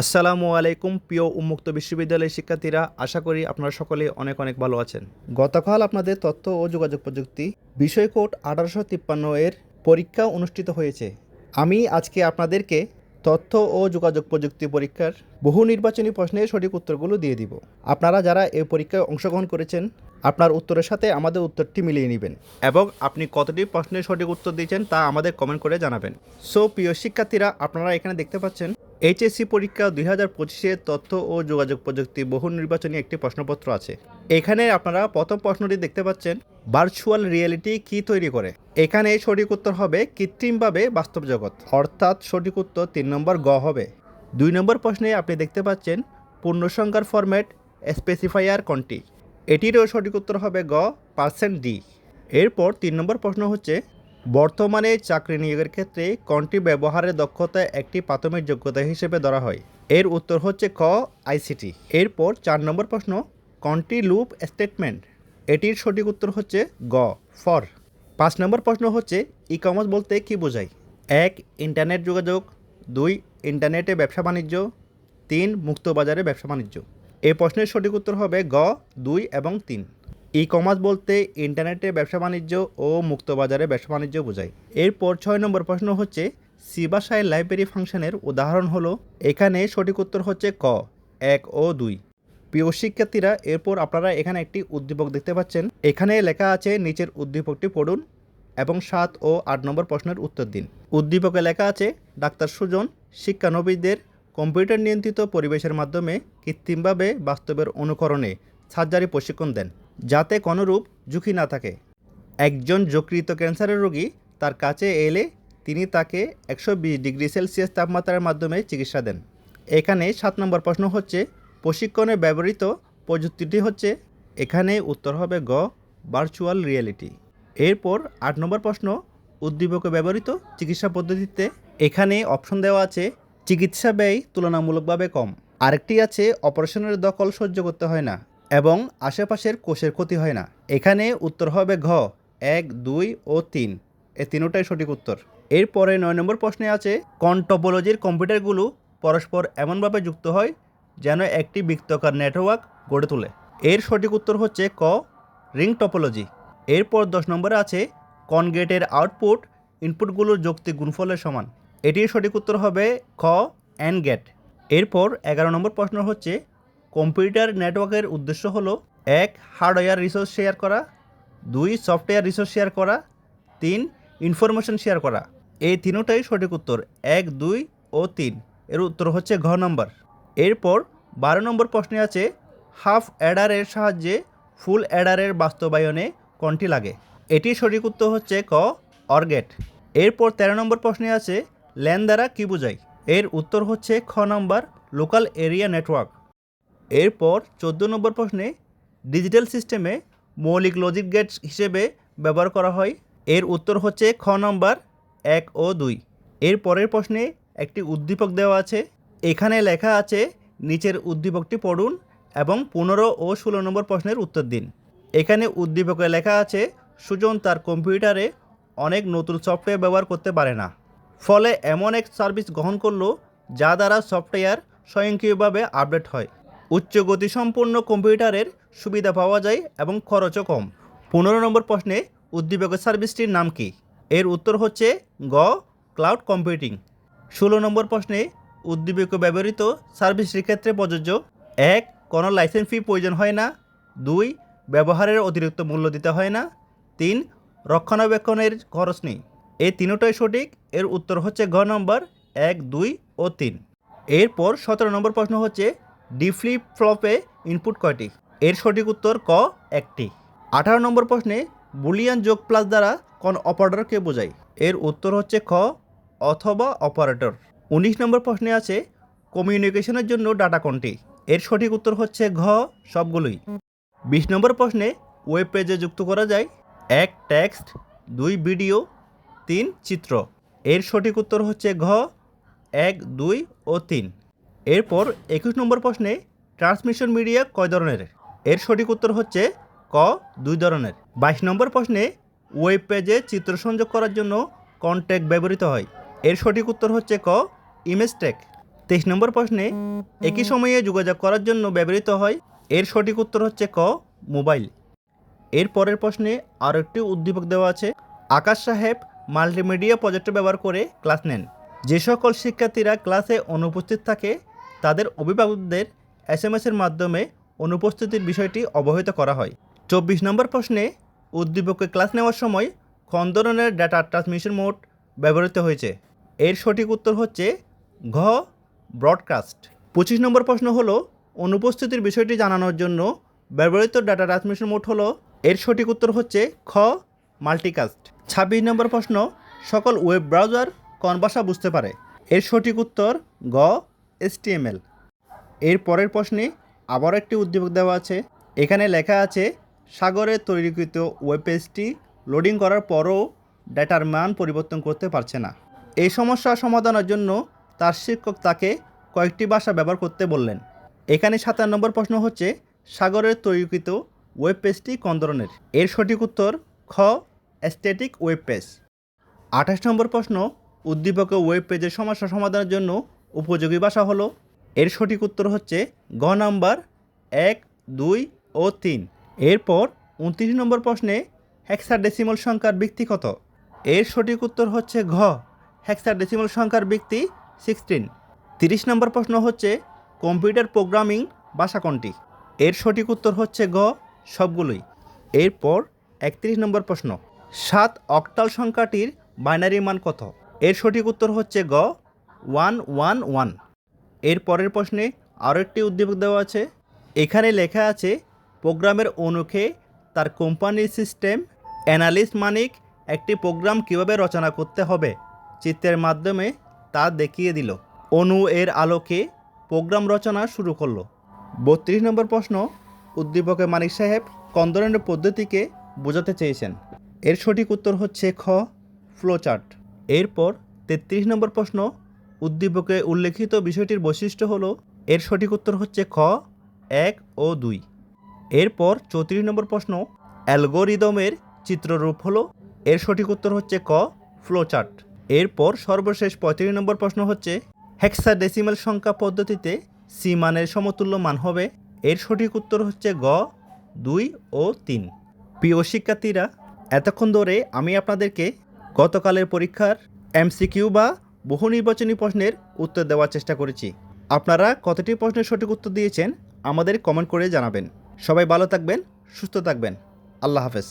আসসালামু আলাইকুম, প্রিয় উন্মুক্ত বিশ্ববিদ্যালয়ের শিক্ষার্থীরা। আশা করি আপনারা সকলে অনেক অনেক ভালো আছেন। গতকাল আপনাদের তথ্য ও যোগাযোগ প্রযুক্তি বিষয় কোড আঠারোশো তিপ্পান্ন এর পরীক্ষা অনুষ্ঠিত হয়েছে। আমি আজকে আপনাদেরকে তথ্য ও যোগাযোগ প্রযুক্তি পরীক্ষার বহু নির্বাচনী প্রশ্নের সঠিক উত্তরগুলো দিয়ে দিব। আপনারা যারা এই পরীক্ষায় অংশগ্রহণ করেছেন, আপনার উত্তরের সাথে আমাদের উত্তরটি মিলিয়ে নেবেন এবং আপনি কতটি প্রশ্নের সঠিক উত্তর দিয়েছেন তা আমাদের কমেন্ট করে জানাবেন। সো, প্রিয় শিক্ষার্থীরা, আপনারা এখানে দেখতে পাচ্ছেন এইচএসসি পরীক্ষা দুই হাজার পঁচিশে তথ্য ও যোগাযোগ প্রযুক্তি বহু নির্বাচনী একটি প্রশ্নপত্র আছে। এখানে আপনারা প্রথম প্রশ্নটি দেখতে পাচ্ছেন, ভার্চুয়াল রিয়েলিটি কি তৈরি করে? এখানে সঠিক উত্তর হবে কৃত্রিমভাবে বাস্তব জগৎ। অর্থাৎ সঠিক উত্তর তিন নম্বর গ হবে। দুই নম্বর প্রশ্নে আপনি দেখতে পাচ্ছেন, পূর্ণসংখ্যার ফরম্যাট, স্পেসিফায়ার কোনটি? এটিরও সঠিক উত্তর হবে গ, পার্সেন্ট ডি। এরপর তিন নম্বর প্রশ্ন হচ্ছে বর্তমানে চাকরি নিয়োগের ক্ষেত্রে কোনটি ব্যবহারের দক্ষতা একটি প্রাথমিক যোগ্যতা হিসেবে ধরা হয়? এর উত্তর হচ্ছে ক আইসিটি এরপর চার নম্বর প্রশ্ন, কোনটি লুপ স্টেটমেন্ট? এটির সঠিক উত্তর হচ্ছে গ, ফর। পাঁচ নম্বর প্রশ্ন হচ্ছে ই কমার্স বলতে কী বোঝায়? এক, ইন্টারনেট যোগাযোগ। দুই, ইন্টারনেটে ব্যবসা বাণিজ্য। তিন মুক্ত বাজারে ব্যবসা বাণিজ্য। এই প্রশ্নের সঠিক উত্তর হবে গ, দুই এবং তিন। ই কমার্স বলতে ইন্টারনেটে ব্যবসা বাণিজ্য ও মুক্ত বাজারে ব্যবসা বাণিজ্য বোঝায়। এরপর ছয় নম্বর প্রশ্ন হচ্ছে সিবাসায় লাইব্রেরি ফাংশনের উদাহরণ হলো, এখানে সঠিক উত্তর হচ্ছে ক, এক ও দুই। প্রিয় শিক্ষার্থীরা, এরপর আপনারা এখানে একটি উদ্দীপক দেখতে পাচ্ছেন। এখানে লেখা আছে, নিচের উদ্দীপকটি পড়ুন এবং সাত ও আট নম্বর প্রশ্নের উত্তর দিন। উদ্দীপকে লেখা আছে, ডাক্তার সুজন, শিক্ষানবিদদের কম্পিউটার নিয়ন্ত্রিত পরিবেশের মাধ্যমে কৃত্রিমভাবে বাস্তবের অনুকরণে সার্জারি প্রশিক্ষণ দেন। যাতে কোনোরূপ ঝুঁকি না থাকে। একজন যকৃত ক্যান্সারের রোগী তার কাছে এলে তিনি তাকে একশো বিশ ডিগ্রি সেলসিয়াস তাপমাত্রার মাধ্যমে চিকিৎসা দেন। এখানে সাত নম্বর প্রশ্ন হচ্ছে, প্রশিক্ষণে ব্যবহৃত প্রযুক্তিটি হচ্ছে, এখানে উত্তর হবে গ ভার্চুয়াল রিয়েলিটি এরপর আট নম্বর প্রশ্ন, উদ্দীপকে ব্যবহৃত চিকিৎসা পদ্ধতিতে এখানে অপশন দেওয়া আছে, চিকিৎসা ব্যয় তুলনামূলকভাবে কম। আরেকটি আছে, অপারেশনের দখল সহ্য করতে হয় না। এবং আশেপাশের কোষের ক্ষতি হয় না। এখানে উত্তর হবে ঘ, এক, দুই ও তিন। এ তিনোটাই সঠিক উত্তর। এরপরে নয় নম্বর প্রশ্নে আছে কোন টপোলজির কম্পিউটারগুলো পরস্পর এমনভাবে যুক্ত হয় যেন একটি বৃত্তকার নেটওয়ার্ক গড়ে তোলে। এর সঠিক উত্তর হচ্ছে ক, রিং টপোলজি। এরপর দশ নম্বরে আছে কোন গেটের আউটপুট ইনপুটগুলোর যৌক্তিক গুণফলের সমান। এটির সঠিক উত্তর হবে খ অ্যান্ড গেট এরপর এগারো নম্বর প্রশ্ন হচ্ছে কম্পিউটার নেটওয়ার্কের উদ্দেশ্য হলো, এক, হার্ডওয়্যার রিসোর্স শেয়ার করা, দুই, সফটওয়্যার রিসোর্স শেয়ার করা, তিন ইনফরমেশন শেয়ার করা। এই তিনোটাই সঠিক উত্তর। এক, দুই ও তিন। এর উত্তর হচ্ছে ঘ নম্বর। এরপর বারো নম্বর প্রশ্নে আছে, হাফ অ্যাডারের সাহায্যে ফুল অ্যাডারের বাস্তবায়নে কোনটি লাগে? এটির সঠিক উত্তর হচ্ছে ক, অর্গেট। এরপর তেরো নম্বর প্রশ্নে আছে ল্যান দ্বারা কী বোঝায়? এর উত্তর হচ্ছে খ নম্বর, লোকাল এরিয়া নেটওয়ার্ক। এরপর চোদ্দ নম্বর প্রশ্নে ডিজিটাল সিস্টেমে মৌলিক লজিক গেট হিসেবে ব্যবহার করা হয়। এর উত্তর হচ্ছে খ নম্বর, এক ও দুই। এর পরের প্রশ্নে একটি উদ্দীপক দেওয়া আছে। এখানে লেখা আছে, নিচের উদ্দীপকটি পড়ুন এবং পনেরো ও ষোলো নম্বর প্রশ্নের উত্তর দিন। এখানে উদ্দীপকে লেখা আছে, সুজন তার কম্পিউটারে অনেক নতুন সফটওয়্যার ব্যবহার করতে পারে না। ফলে এমন এক সার্ভিস গ্রহণ করল, যা দ্বারা সফটওয়্যার স্বয়ংক্রিয়ভাবে আপডেট হয়। উচ্চ গতিসম্পন্ন কম্পিউটারের সুবিধা পাওয়া যায় এবং খরচও কম। পনেরো নম্বর প্রশ্নে উদ্দীপকের সার্ভিসটির নাম কি? এর উত্তর হচ্ছে গ, ক্লাউড কম্পিউটিং। ষোলো নম্বর প্রশ্নে উদ্দীপক ব্যবহৃত সার্ভিসটির ক্ষেত্রে প্রযোজ্য। এক, কোনো লাইসেন্স ফি প্রয়োজন হয় না। দুই, ব্যবহারের অতিরিক্ত মূল্য দিতে হয় না। তিন, রক্ষণাবেক্ষণের খরচ নেই। এই তিনটাই সঠিক। এর উত্তর হচ্ছে ঘ নম্বর, এক, দুই ও তিন। এরপর সতেরো নম্বর প্রশ্ন হচ্ছে ডিফ্লিপ ফ্লপে ইনপুট কয়টি? এর সঠিক উত্তর ক, একটি। আঠারো নম্বর প্রশ্নে বুলিয়ান যোগ প্লাস দ্বারা কোন অপারেটরকে বোঝায়? এর উত্তর হচ্ছে খ, অথবা অপারেটর। উনিশ নম্বর প্রশ্নে আছে, কমিউনিকেশনের জন্য ডাটা কোনটি? এর সঠিক উত্তর হচ্ছে ঘ, সবগুলোই। বিশ নম্বর প্রশ্নে ওয়েব পেজে যুক্ত করা যায়, এক টেক্সট, দুই ভিডিও, তিন চিত্র। এর সঠিক উত্তর হচ্ছে ঘ, এক, দুই ও তিন। এরপর একুশ নম্বর প্রশ্নে ট্রান্সমিশন মিডিয়া কয় ধরনের? এর সঠিক উত্তর হচ্ছে ক, দুই ধরনের। বাইশ নম্বর প্রশ্নে ওয়েব পেজে চিত্র সংযোগ করার জন্য কন্ট্যাক্ট ব্যবহৃত হয়। এর সঠিক উত্তর হচ্ছে ক, ইমেজ ট্যাগ তেইশ নম্বর প্রশ্নে একই সময়ে যোগাযোগ করার জন্য ব্যবহৃত হয়। এর সঠিক উত্তর হচ্ছে ক, মোবাইল। এর পরের প্রশ্নে আরও একটি উদ্দীপক দেওয়া আছে। আকাশ সাহেব মাল্টিমিডিয়া প্রজেক্টর ব্যবহার করে ক্লাস নেন। যে সকল শিক্ষার্থীরা ক্লাসে অনুপস্থিত থাকে তাদের অভিভাবকদের এস এম এসের মাধ্যমে অনুপস্থিতির বিষয়টি অবহিত করা হয়। চব্বিশ নম্বর প্রশ্নে উদ্দীপককে ক্লাস নেওয়ার সময় কোন ধরনের ডাটা ট্রান্সমিশন মোড ব্যবহৃত হয়েছে। এর সঠিক উত্তর হচ্ছে ঘ, ব্রডকাস্ট। পঁচিশ নম্বর প্রশ্ন হলো, অনুপস্থিতির বিষয়টি জানানোর জন্য ব্যবহৃত ডাটা ট্রান্সমিশন মোড হলো, এর সঠিক উত্তর হচ্ছে খ, মাল্টিকাস্ট। ছাব্বিশ নম্বর প্রশ্ন, সকল ওয়েব ব্রাউজার কোন ভাষা বুঝতে পারে? এর সঠিক উত্তর গ এসটিএমএল এর পরের প্রশ্নে আবার একটি উদ্দীপক দেওয়া আছে। এখানে লেখা আছে, সাগরে তৈরিকৃত ওয়েব পেজটি লোডিং করার পরও ডেটার মান পরিবর্তন করতে পারছে না। এই সমস্যা সমাধানের জন্য তার শিক্ষক তাকে কয়েকটি ভাষা ব্যবহার করতে বললেন। এখানে সাতান্ন নম্বর প্রশ্ন হচ্ছে সাগরের তৈরিকৃত ওয়েব পেজটি কোন ধরনের? এর সঠিক উত্তর, খ অ্যাস্টেটিক ওয়েব পেজ আঠাশ নম্বর প্রশ্ন, উদ্দীপকে ওয়েব পেজের সমস্যা সমাধানের জন্য উপযোগী ভাষা হলো। এর সঠিক উত্তর হচ্ছে গ নাম্বার, এক, দুই ও তিন। এরপর উনত্রিশ নম্বর প্রশ্নে হেক্সাডেসিমাল সংখ্যার ব্যক্তি কত? এর সঠিক উত্তর হচ্ছে ঘ হেক্সাডেসিমাল সংখ্যার ব্যক্তি সিক্সটিন তিরিশ নম্বর প্রশ্ন হচ্ছে কম্পিউটার প্রোগ্রামিং ভাষা কোনটি? এর সঠিক উত্তর হচ্ছে গ সবগুলোই। এরপর একত্রিশ নম্বর প্রশ্ন, সাত অক্টাল সংখ্যাটির বাইনারি মান কত? এর সঠিক উত্তর হচ্ছে গ ওয়ান ওয়ান ওয়ানের পরের প্রশ্নে আরও একটি উদ্দীপক দেওয়া আছে। এখানে লেখা আছে, প্রোগ্রামের অনুকে তার কোম্পানির সিস্টেম অ্যানালিস্ট মানিক একটি প্রোগ্রাম কীভাবে রচনা করতে হবে, চিত্রের মাধ্যমে তা দেখিয়ে দিল। অনু এর আলোকে প্রোগ্রাম রচনা শুরু করল। বত্রিশ নম্বর প্রশ্ন, উদ্দীপকে মানিক সাহেব কোন ধরনের পদ্ধতিকে বোঝাতে চেয়েছেন। এর সঠিক উত্তর হচ্ছে খ, ফ্লোচার্ট। এরপর তেত্রিশ নম্বর প্রশ্ন উদ্দীপকে উল্লেখিত বিষয়টির বৈশিষ্ট্য হলো, এর সঠিক উত্তর হচ্ছে খ, এক ও দুই। এরপর চৌত্রিশ নম্বর প্রশ্ন, অ্যালগোরিদমের চিত্ররূপ হলো, এর সঠিক উত্তর হচ্ছে ক, ফ্লোচার্ট। এরপর সর্বশেষ পঁয়ত্রিশ নম্বর প্রশ্ন হচ্ছে, হেক্সাডেসিমাল সংখ্যা পদ্ধতিতে সি মানের সমতুল্য মান হবে, এর সঠিক উত্তর হচ্ছে গ, দুই ও তিন। প্রিয় শিক্ষার্থীরা, এতক্ষণ ধরে আমি আপনাদেরকে গতকালের পরীক্ষার এমসিকিউ বা বহু নির্বাচনী প্রশ্নের উত্তর দেওয়ার চেষ্টা করেছি। আপনারা কতটি প্রশ্নের সঠিক উত্তর দিয়েছেন আমাদের কমেন্ট করে জানাবেন। সবাই ভালো থাকবেন, সুস্থ থাকবেন। আল্লাহ হাফেজ।